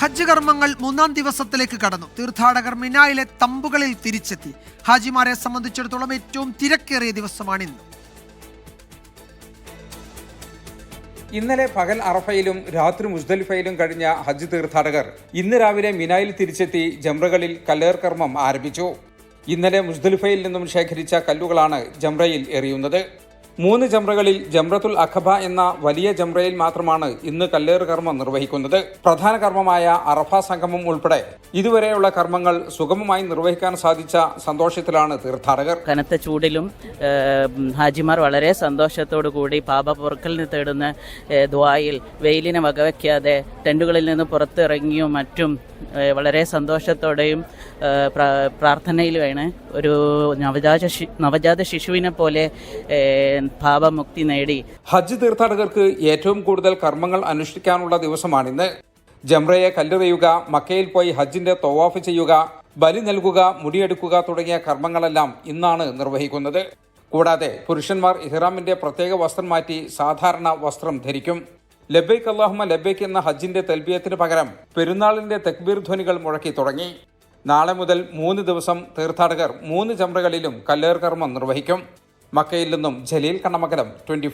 ഹജ്ജ് കർമ്മങ്ങൾ മൂന്നാം ദിവസത്തിലേക്ക് കടന്നു. തീർത്ഥാടകർ മിനായിലെ തമ്പുകളിൽ തിരിച്ചെത്തി. ഹാജിമാരെ സംബന്ധിച്ചിടത്തോളം ഏറ്റവും തിരക്കേറിയ ദിവസമാണ് ഇന്ന്. ഇന്നലെ പകൽ അറഫയിലും രാത്രി മുസ്ദലിഫയിലും കഴിഞ്ഞ ഹജ്ജ് തീർത്ഥാടകർ ഇന്ന് രാവിലെ മിനായിൽ തിരിച്ചെത്തി ജംറകളിൽ കല്ലേർ കർമ്മം ആരംഭിച്ചു. ഇന്നലെ മുസ്ദലിഫയിൽ നിന്നും ശേഖരിച്ച കല്ലുകളാണ് ജംറയിൽ എറിയുന്നത്. മൂന്ന് ജംറകളിൽ ജംറത്തുൽ അഖബ എന്ന വലിയ ജംറയിൽ മാത്രമാണ് ഇന്ന് കല്ലേറ് കർമ്മം നിർവഹിക്കുന്നത്. പ്രധാന കർമ്മമായ അറഫ സംഗമം ഉൾപ്പെടെ ഇതുവരെയുള്ള കർമ്മങ്ങൾ സുഗമമായി നിർവഹിക്കാൻ സാധിച്ച സന്തോഷത്തിലാണ് തീർത്ഥാടകർ. കനത്ത ചൂടിലും ഹാജിമാർ വളരെ സന്തോഷത്തോടു കൂടി പാപ പൊറുക്കലിന് തേടുന്ന ദ്വായിൽ വെയിലിനെ വകവയ്ക്കാതെ ടെന്റുകളിൽ നിന്ന് പുറത്തിറങ്ങിയും മറ്റും വളരെ സന്തോഷത്തോടെയും പ്രാർത്ഥനയിലുമാണ്. ഒരു നവജാത നവജാത ശിശുവിനെ പോലെ പാപമുക്തി നേടി. ഹജ്ജ് തീർത്ഥാടകർക്ക് ഏറ്റവും കൂടുതൽ കർമ്മങ്ങൾ അനുഷ്ഠിക്കാനുള്ള ദിവസമാണിന്ന് ജംറയെ കല്ലെറിയുക മക്കയിൽ പോയി ഹജ്ജിന്റെ തൊവാഫ് ചെയ്യുക ബലി നൽകുക മുടിയെടുക്കുക തുടങ്ങിയ കർമ്മങ്ങളെല്ലാം ഇന്നാണ് നിർവഹിക്കുന്നത്. കൂടാതെ പുരുഷന്മാർ ഇഹ്റാമിന്റെ പ്രത്യേക വസ്ത്രം മാറ്റി സാധാരണ വസ്ത്രം ധരിക്കും. ലബൈക്ക് അള്ളാഹുമ ലബൈക്ക് എന്ന ഹജ്ജിന്റെ തൽബിയത്തിന് പകരം പെരുന്നാളിന്റെ തെക്ബീർ ധ്വനികൾ മുഴക്കി തുടങ്ങി. നാളെ മുതൽ മൂന്ന് ദിവസം തീർത്ഥാടകർ മൂന്ന് ചമ്രകളിലും കല്ലേർ കർമ്മം നിർവഹിക്കും. മക്കയിൽ നിന്നും ജലീൽ കണ്ണമകലം ട്വന്റി